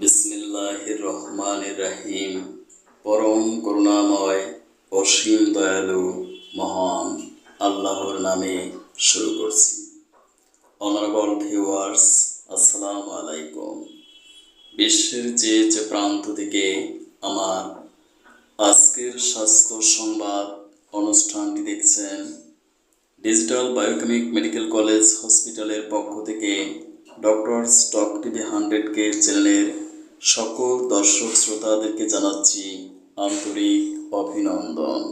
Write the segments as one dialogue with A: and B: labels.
A: বিসমিল্লাহির রহমানির রাহিম। পরম করুণাময়, অসীম দয়ালু, মহান আল্লাহর নামে শুরু করছি। অনারেবল ভিউয়ার্স আসসালামু আলাইকুম। বিশ্বের যে যে প্রান্ত থেকে আমার আজকের স্বাস্থ্য সংবাদ অনুষ্ঠানটি দেখছেন ডিজিটাল বায়োকেমিক মেডিকেল কলেজ হসপিটালের পক্ষ থেকে ডক্টর স্টক টিভি হান্ড্রেড কে চ্যানেলের সকল দর্শক শ্রোতাদেরকে জানাচ্ছি আন্তরিক অভিনন্দন।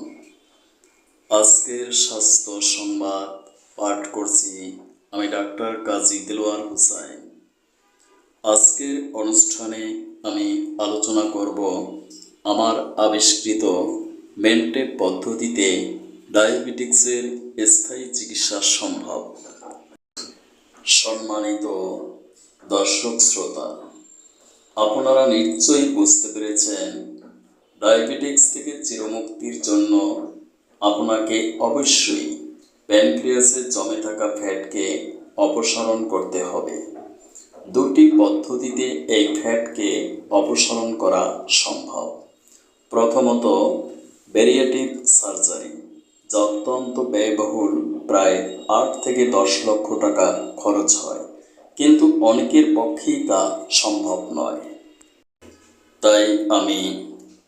A: আজকের স্বাস্থ্য সংবাদ পাঠ করছি আমি ডাক্তার কাজী দিলওয়ার হুসাইন। আজকের অনুষ্ঠানে আমি আলোচনা করব আমার আবিষ্কৃত মেন্টে পদ্ধতিতে ডায়াবেটিক্সের স্থায়ী চিকিৎসা সম্ভব। সম্মানিত দর্শক শ্রোতা আপনারা নিশ্চয়ই বুঝতে পেরেছেন, ডায়াবেটিক্স থেকে চিরমুক্তির জন্য আপনাকে অবশ্যই প্যানক্রিয়াসে জমে থাকা ফ্যাটকে অপসারণ করতে হবে। দুটি পদ্ধতিতে এই ফ্যাটকে অপসারণ করা সম্ভব। প্রথমত, ব্যারিয়েটিভ সার্জারি, যা অত্যন্ত ব্যয়বহুল, প্রায় আট থেকে দশ লক্ষ টাকা খরচ হয়। কিন্তু অনেকের পক্ষেই তা সম্ভব নয়। তাই আমি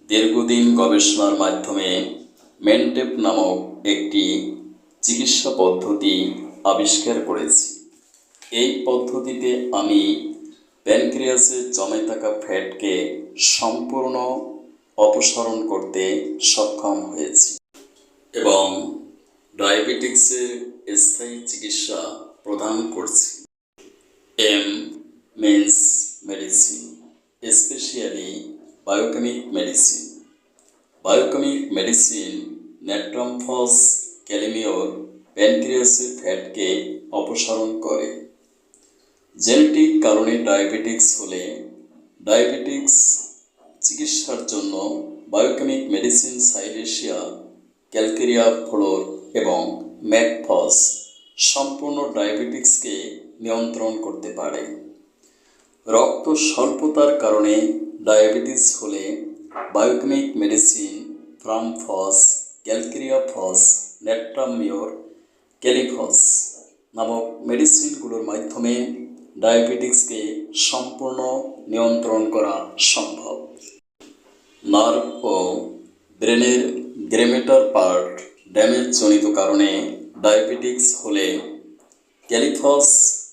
A: দীর্ঘদিন গবেষণার মাধ্যমে মেনটেপ নামক একটি চিকিৎসা পদ্ধতি আবিষ্কার করেছি। এই পদ্ধতিতে আমি প্যানক্রিয়াসে জমে থাকা ফ্যাটকে সম্পূর্ণ অপসারণ করতে সক্ষম হয়েছি এবং ডায়াবেটিক্সের স্থায়ী চিকিৎসা প্রদান করছি। M means medicine specially biochemic medicine biochemic medicine natrum phos kali mur প্যানক্রিয়াসের ফ্যাটকে অপসারণ করে। জেনেটিক কারণে ডায়াবেটিক্স হলে ডায়াবেটিক্স চিকিৎসার জন্য biochemic medicine silicea calcarea fluor এবং ম্যাকফস সম্পূর্ণ ডায়াবেটিক্সকে নিয়ন্ত্রণ করতে পারে। রক্ত স্বল্পতার কারণে ডায়াবেটিস হলে বায়োকেমিক মেডিসিন ফ্রামফস ক্যালকেরিয়া ফস নেট্রামিওর, ক্যালিফস নামক মেডিসিনগুলোর মাধ্যমে ডায়াবেটিক্সকে সম্পূর্ণ নিয়ন্ত্রণ করা সম্ভব। নার্ভ ও ব্রেনের গ্রেমেটার পার্ট ড্যামেজ জনিত কারণে ডায়াবেটিক্স হলে ক্যালিফস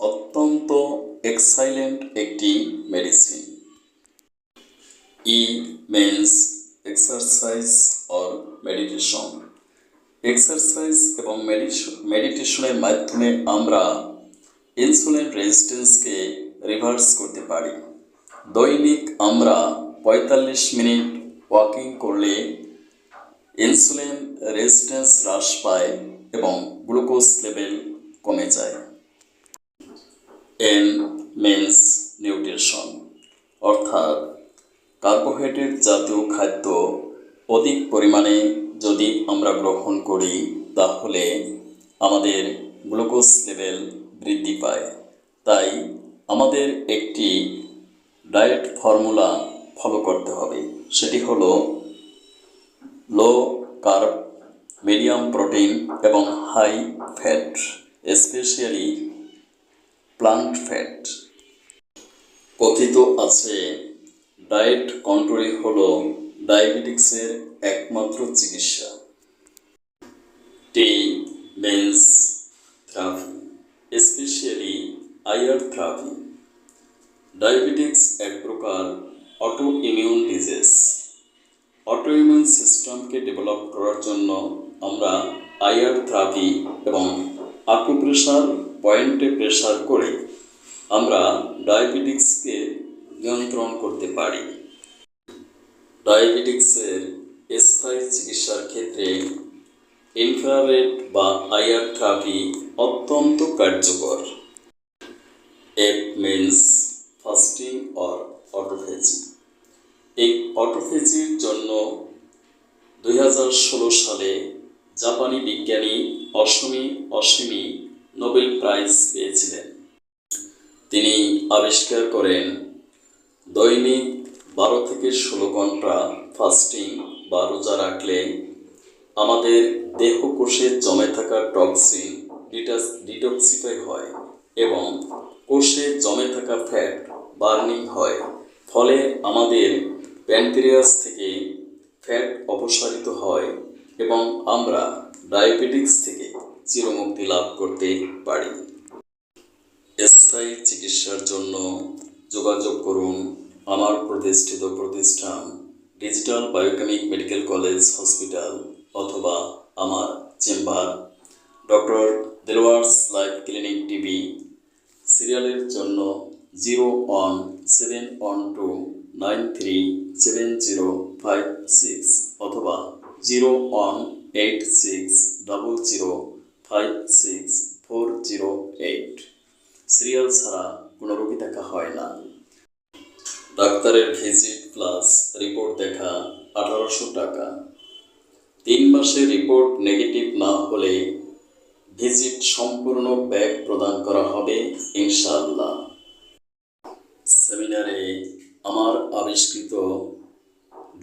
A: অত্যন্ত এক্সাইলেন্ট একটি medicine E means exercise or meditation exercise এবং মেডিটেশনের মাধ্যমে আমরা ইনসুলিন রেজিস্ট্যান্সকে রিভার্স করতে পারি। দৈনিক আমরা পঁয়তাল্লিশ মিনিট ওয়াকিং করলে ইনসুলিন রেজিস্ট্যান্স হ্রাস পায় এবং গ্লুকোজ লেভেল কমে যায়। এন মেন্স নিউট্রিশন, অর্থাৎ কার্বোহাইড্রেট জাতীয় খাদ্য অধিক পরিমাণে যদি আমরা গ্রহণ করি, তাহলে আমাদের গ্লুকোজ লেভেল বৃদ্ধি পায়। তাই আমাদের একটি ডায়েট ফর্মুলা ফলো করতে হবে। সেটি হলো লো কার্ব, মিডিয়াম প্রোটিন এবং high fat, specially plant fat. কথিত আছে, ডায়েট কন্ট্রোলই হল ডায়াবেটিক্সের একমাত্র চিকিৎসা। টি মেন্স থেরাপি স্পেশালি আয়ার থেরাপি ডায়াবেটিক্স এক প্রকার auto immune disease auto immune সিস্টেমকে ডেভেলপ করার জন্য আমরা আয়ার থেরাপি এবং আকুপ্রেশার পয়েন্টে প্রেশার করে আমরা ডায়াবেটিক্সকে নিয়ন্ত্রণ করতে পারি। ডায়াবেটিক্সের স্থায়ী চিকিৎসার ক্ষেত্রে ইনফ্রারেড বা আইআর থেরাপি অত্যন্ত কার্যকর। F means fasting or autophagy এই অটোফেজির জন্য দু হাজার ষোলো সালে জাপানি বিজ্ঞানী অসমি অসীমি নোবেল প্রাইজ পেয়েছিলেন। তিনি আবিষ্কার করেন, দৈনিক বারো থেকে ষোলো ঘণ্টা ফাস্টিং বা রোজা রাখলে আমাদের দেহকোষে জমে থাকা টক্সিন ডিটাস ডিটক্সিফাই হয় এবং কোষে জমে থাকা ফ্যাট বার্নিং হয়। ফলে আমাদের প্যানক্রিয়াস থেকে ফ্যাট অপসারিত হয় এবং আমরা ডায়াবেটিক্স থেকে চিরমুক্তি লাভ করতে পারি। স্থায়ী চিকিৎসার জন্য যোগাযোগ করুন আমার প্রতিষ্ঠিত প্রতিষ্ঠান, digital biochemic medical college hospital অথবা আমার chamber. Doctor দেলওয়ার্স life clinic TV, সিরিয়ালের জন্য zero one seven one two nine three seven zero five six অথবা zero one eight six double zero five six four zero eight serial ছাড়া কোনো রোগী দেখা হয় না। ডাক্তারের ভিজিট প্লাস রিপোর্ট দেখা আঠারোশো টাকা। তিন মাসের রিপোর্ট নেগেটিভ না হলে ভিজিট সম্পূর্ণ ব্যাগ প্রদান করা হবে, ইনশাআল্লাহ। সেমিনারে আমার আবিষ্কৃত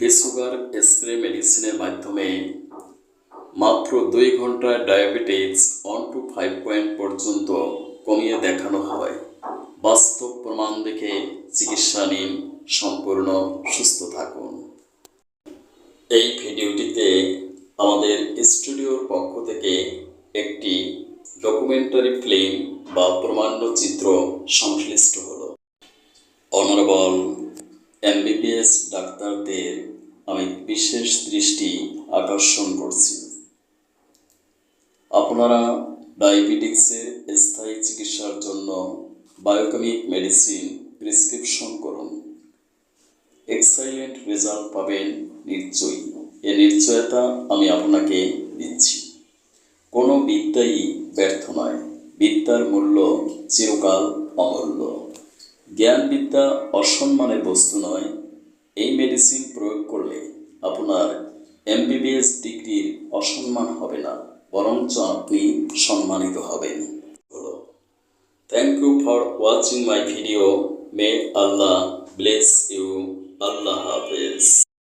A: ডিসুগার স্প্রে মেডিসিনের মাধ্যমে মাত্র দুই ঘন্টায় diabetes one two five point পর্যন্ত কমিয়ে দেখানো হয়। বাস্তব প্রমাণ দেখে চিকিৎসা নিন, সম্পূর্ণ সুস্থ থাকুন। এই ভিডিওটিতে আমাদের স্টুডিওর পক্ষ থেকে একটি ডকুমেন্টারি ফিল্ম বা প্রমাণ্য চিত্র সংশ্লিষ্ট হলো। অনারেবল এমবিবিএস ডাক্তারদের আমি বিশেষ দৃষ্টি আকর্ষণ করছি। আপনারা ডায়াবেটিক্সের স্থায়ী চিকিৎসার জন্য বায়োকেমিক মেডিসিন প্রেসক্রিপশন করুন। এক্সাইলেন্ট রেজাল্ট পাবেন নিশ্চয়ই। এ নিশ্চয়তা আমি আপনাকে দিচ্ছি। কোনো বিদ্যাই ব্যর্থ নয়। বিদ্যার মূল্য চিরকাল অমূল্য। জ্ঞান বিদ্যা অসম্মানের বস্তু নয়। এই মেডিসিন প্রয়োগ করলে আপনার এমবিবিএস ডিগ্রির অসম্মান হবে না। বরঞ্চ আপনি সম্মানিত হবেন। Thank you for watching my video may Allah bless you আল্লাহ হাফেজ।